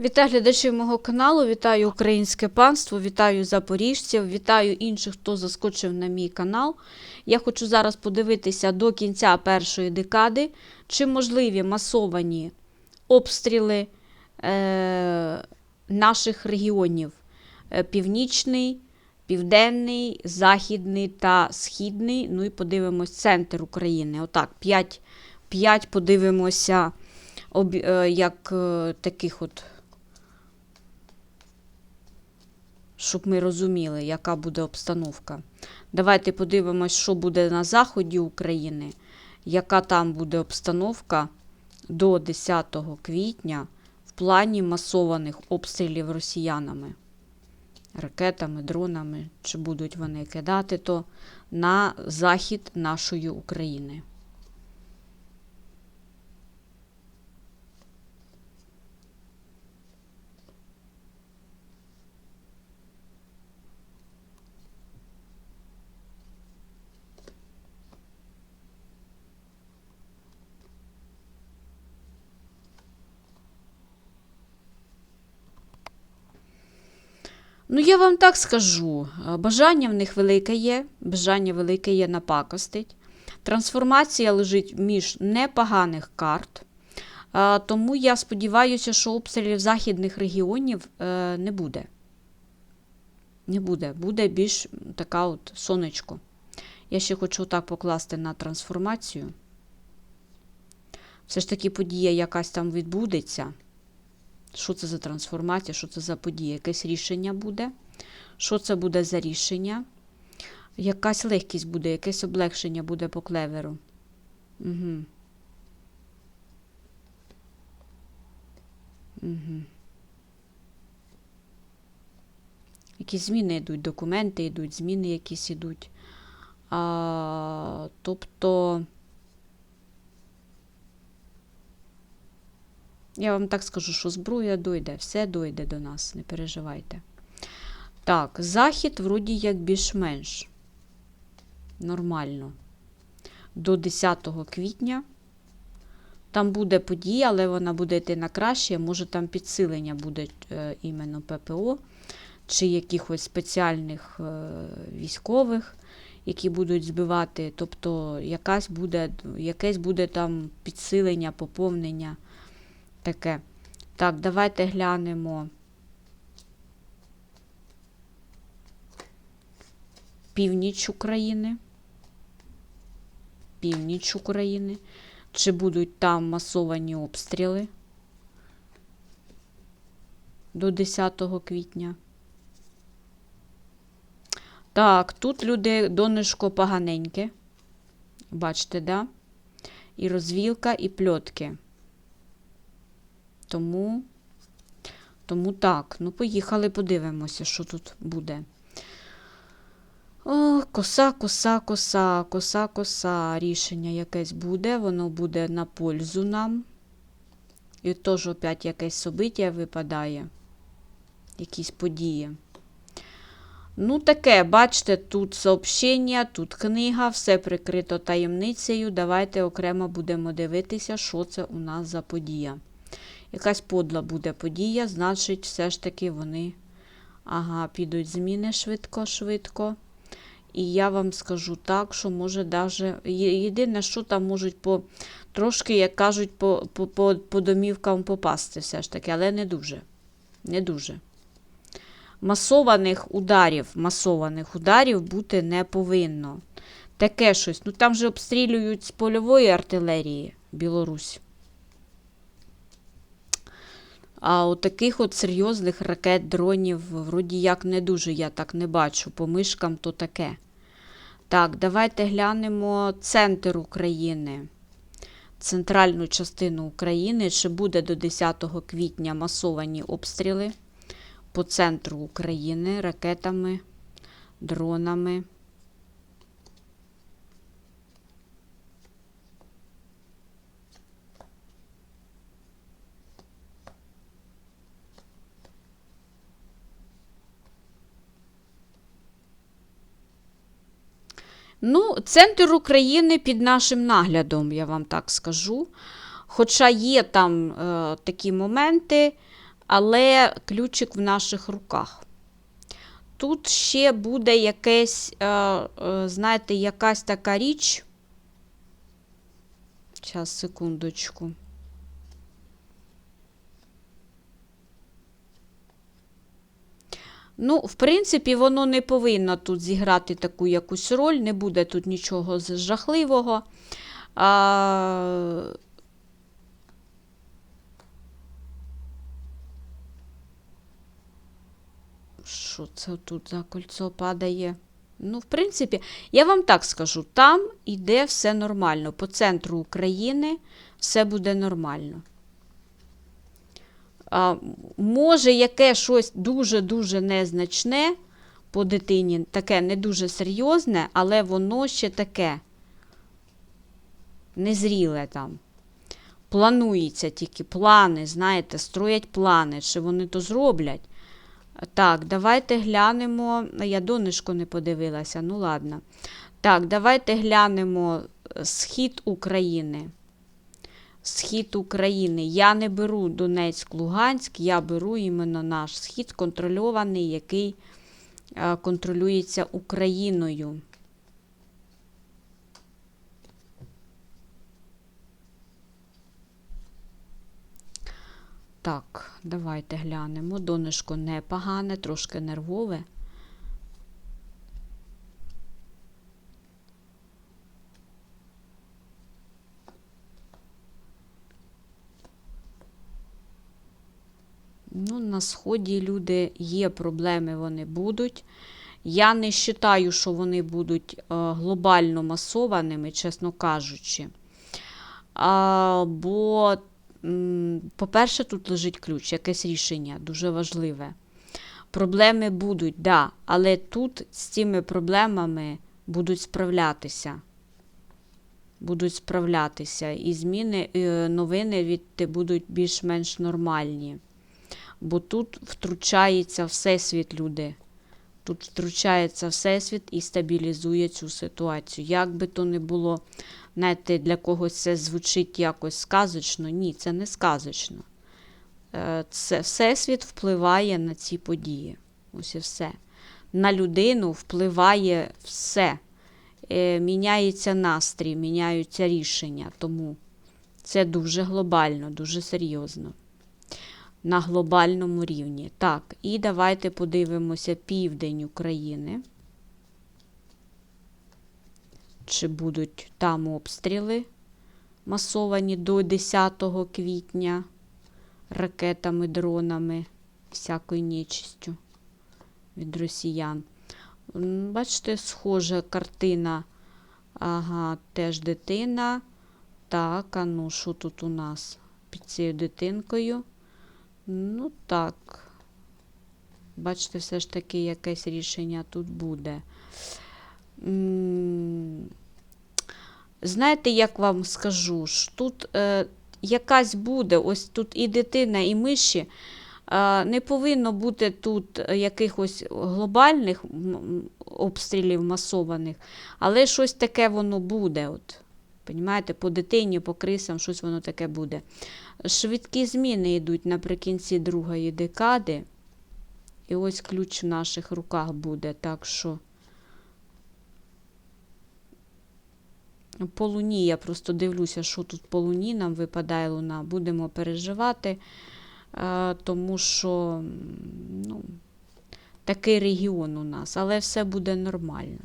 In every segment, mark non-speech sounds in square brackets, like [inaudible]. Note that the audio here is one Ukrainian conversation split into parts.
Вітаю глядачів мого каналу, вітаю українське панство, вітаю запоріжців, вітаю інших, хто заскочив на мій канал. Я хочу зараз подивитися до кінця першої декади, чи можливі масовані обстріли е, наших регіонів Е, Північний, Південний, Західний та Східний. Ну і подивимось центр України. Отак, 5, 5 подивимося е, як е, таких от. Щоб ми розуміли, яка буде обстановка. Давайте подивимось, що буде на заході України, яка там буде обстановка до 10 квітня в плані масованих обстрілів росіянами, ракетами, дронами, чи будуть вони кидати то на захід нашої України. Ну, я вам так скажу. е, Бажання в них велике є, бажання велике є напакостить. Трансформація лежить між непоганих карт. Е, Тому я сподіваюся, що обстрілів західних регіонів е, не буде. Не буде. Буде більш така от сонечко. Я ще хочу так покласти на трансформацію. Все ж таки подія якась там відбудеться. Що це за трансформація, що це за подія? Якесь рішення буде. Що це буде за рішення? Якась легкість буде, якесь облегшення буде по клеверу. Угу. Угу. Якісь зміни йдуть, документи йдуть, зміни якісь йдуть. А, тобто. Я вам так скажу, що зброя дойде, все дойде до нас, не переживайте. Так, захід, вроді як більш-менш нормально. До 10 квітня. Там буде подія, але вона буде йти на краще. Може, там підсилення буде е, іменно ППО чи якихось спеціальних е, військових, які будуть збивати. Тобто, якась буде, якесь буде там підсилення, поповнення таке. Так, давайте глянемо. Північ України. Північ України. Чи будуть там масовані обстріли до 10 квітня? Так, тут люди донишко поганеньке. Бачите, да? І розвілка, і пльотки. Тому, тому так, ну поїхали, подивимося, що тут буде. О, коса, коса, коса, коса, коса. Рішення якесь буде, воно буде на пользу нам. І теж опять якесь собиття випадає. Якісь події. Ну, таке, бачите, тут сообщення, тут книга, все прикрито таємницею. Давайте окремо будемо дивитися, що це у нас за подія. Якась подла буде подія, значить, все ж таки вони ага, підуть зміни швидко-швидко. І я вам скажу так, що може даже. Єдине, що там можуть по трошки, як кажуть, по, по, по, по домівкам попасти, все ж таки, але не дуже. Не дуже. Масованих ударів, масованих ударів бути не повинно. Таке щось. Ну там же обстрілюють з польової артилерії Білорусь. А от таких от серйозних ракет, дронів, вроді як не дуже я так не бачу. По мишкам то таке. Так, давайте глянемо центр України. Центральну частину України. Чи буде до 10 квітня масовані обстріли по центру України ракетами, дронами. Ну, центр України під нашим наглядом, я вам так скажу. Хоча є там е, такі моменти, але ключик в наших руках. Тут ще буде якесь, е, е, знаєте, якась така річ. Зараз, секундочку. Ну, в принципі, воно не повинно тут зіграти таку якусь роль, не буде тут нічого жахливого. А... Що це тут за кольцо падає? Ну, в принципі, я вам так скажу: там іде все нормально. По центру України все буде нормально. Може, яке щось дуже-дуже незначне по дитині, таке не дуже серйозне, але воно ще таке незріле там. Планується тільки плани, знаєте, строять плани, чи вони то зроблять. Так, давайте глянемо. Я донечко не подивилася, ну ладно. Так, давайте глянемо схід України. Схід України. Я не беру Донецьк, Луганськ, я беру іменно наш схід контрольований, який е, контролюється Україною. Так, давайте глянемо. Донечко непогане, трошки нервове. Ну, на сході люди є проблеми, вони будуть. Я не вважаю, що вони будуть е, глобально масованими, чесно кажучи. А, бо, по-перше, тут лежить ключ, якесь рішення дуже важливе. Проблеми будуть, да, але тут з цими проблемами будуть справлятися. Будуть справлятися. І зміни, е, новини від будуть більш-менш нормальні. Бо тут втручається Всесвіт, люди. Тут втручається Всесвіт і стабілізує цю ситуацію. Як би то не було, знаєте, для когось це звучить якось сказочно. Ні, це не сказочно. Е, Це Всесвіт впливає на ці події. Ось і все. На людину впливає все. Е, Міняється настрій, міняються рішення. Тому це дуже глобально, дуже серйозно. На глобальному рівні. Так, і давайте подивимося південь України. Чи будуть там обстріли масовані до 10 квітня ракетами, дронами, всякою нечистю від росіян. Бачите, схожа картина. Ага, теж дитина. Так, а ну, що тут у нас під цією дитинкою? Ну, так. Бачите, все ж таки якесь рішення тут буде. Знаєте, як вам скажу, ж тут е, якась буде, ось тут і дитина, і миші. Е, не повинно бути тут якихось глобальних обстрілів масованих, але щось таке воно буде. От. Понімаєте, по дитині, по крисам, щось воно таке буде. Швидкі зміни йдуть наприкінці другої декади. І ось ключ в наших руках буде. Так що по луні я просто дивлюся, що тут по луні нам випадає луна. Будемо переживати, е, тому що ну, такий регіон у нас, але все буде нормально.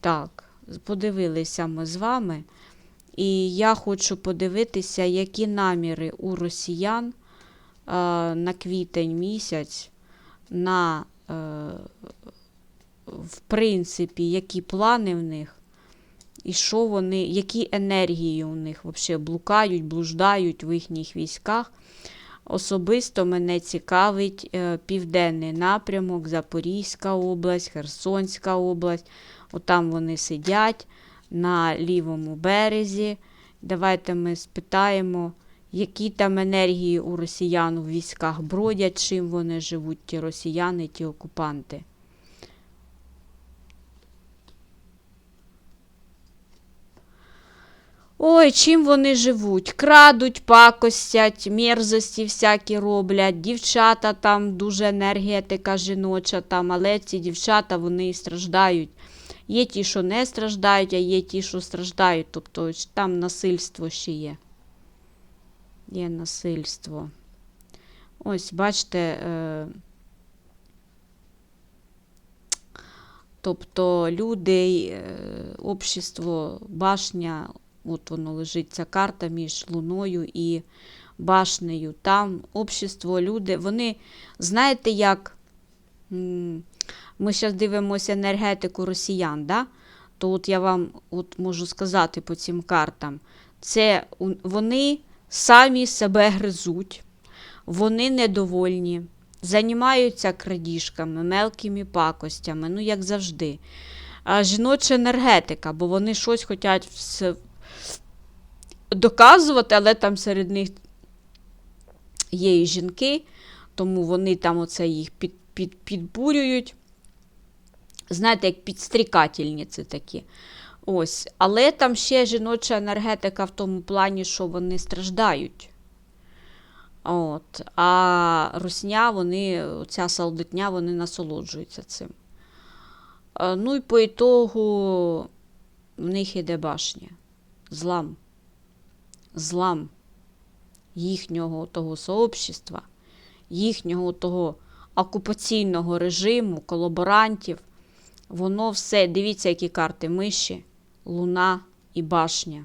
Так, подивилися ми з вами. І я хочу подивитися, які наміри у росіян е, на квітень місяць, на, е, в принципі, які плани в них, і що вони, які енергії у них взагалі блукають, блуждають в їхніх військах. Особисто мене цікавить е, південний напрямок, Запорізька область, Херсонська область. Отам вони сидять на лівому березі. Давайте ми спитаємо, які там енергії у росіян у військах бродять, чим вони живуть, ті росіяни, ті окупанти. Ой, чим вони живуть? Крадуть, пакостять, мерзості всякі роблять, дівчата там дуже енергетика жіноча там, але ці дівчата вони і страждають. Є ті, що не страждають, а є ті, що страждають. Тобто там насильство ще є. Є насильство. Ось, бачите. Е... Тобто люди, е, общество, башня, от воно лежить ця карта між Луною і башнею. Там общество, люди, вони, знаєте, як ми зараз дивимося енергетику росіян, да? то от я вам от можу сказати по цим картам, це вони самі себе гризуть, вони недовольні, займаються крадіжками, мелкими пакостями, ну як завжди. А жіноча енергетика, бо вони щось хочуть вс- доказувати, але там серед них є і жінки, тому вони там оце їх під, під, підбурюють. Знаєте, як підстрікательниці такі. Ось. Але там ще жіноча енергетика в тому плані, що вони страждають. От. А русня, вони, ця солдатня, вони насолоджуються цим. Е, Ну і по ітогу в них іде башня. Злам. Злам їхнього того сообщества, їхнього того окупаційного режиму, колаборантів. Воно все, дивіться, які карти миші, луна і башня.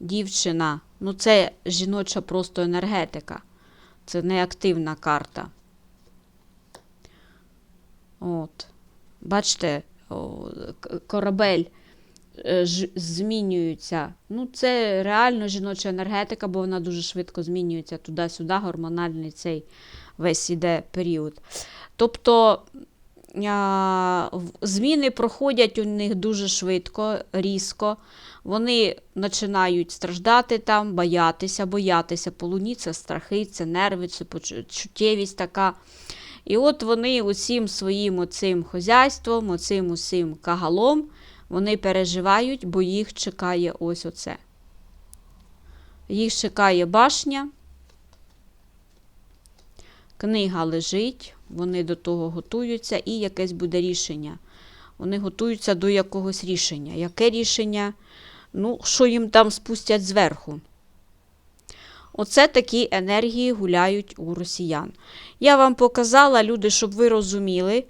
Дівчина. Ну, це жіноча просто енергетика. Це не активна карта. От. Бачите, корабель е, змінюється. Ну, це реально жіноча енергетика, бо вона дуже швидко змінюється туди-сюди, гормональний цей весь іде період. Тобто зміни проходять у них дуже швидко, різко. Вони починають страждати там, боятися, боятися. По луні це страхи, це нерви, це почу- чуттєвість така. І от вони усім своїм оцим хозяйством, оцим усім кагалом, вони переживають, бо їх чекає ось оце. Їх чекає башня. Книга лежить, вони до того готуються, і якесь буде рішення. Вони готуються до якогось рішення. Яке рішення? Ну, що їм там спустять зверху? Оце такі енергії гуляють у росіян. Я вам показала, люди, щоб ви розуміли,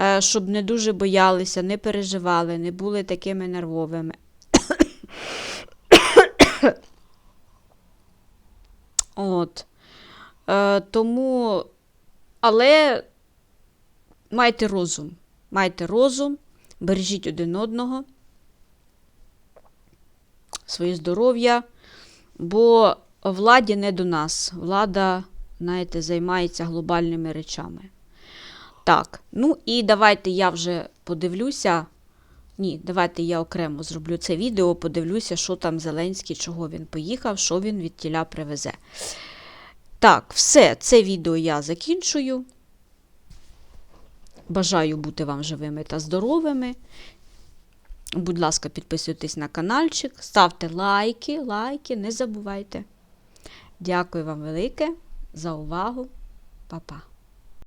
е, щоб не дуже боялися, не переживали, не були такими нервовими. [coughs] От. Е, тому, але майте розум. Майте розум, бережіть один одного, своє здоров'я, бо владі не до нас. Влада, знаєте, займається глобальними речами. Так, ну і давайте я вже подивлюся. Ні, давайте я окремо зроблю це відео, подивлюся, що там Зеленський, чого він поїхав, що він від тіля привезе. Так, все, це відео я закінчую. Бажаю бути вам живими та здоровими. Будь ласка, підписуйтесь на каналчик, ставте лайки, лайки, не забувайте. Дякую вам велике за увагу. Па-па.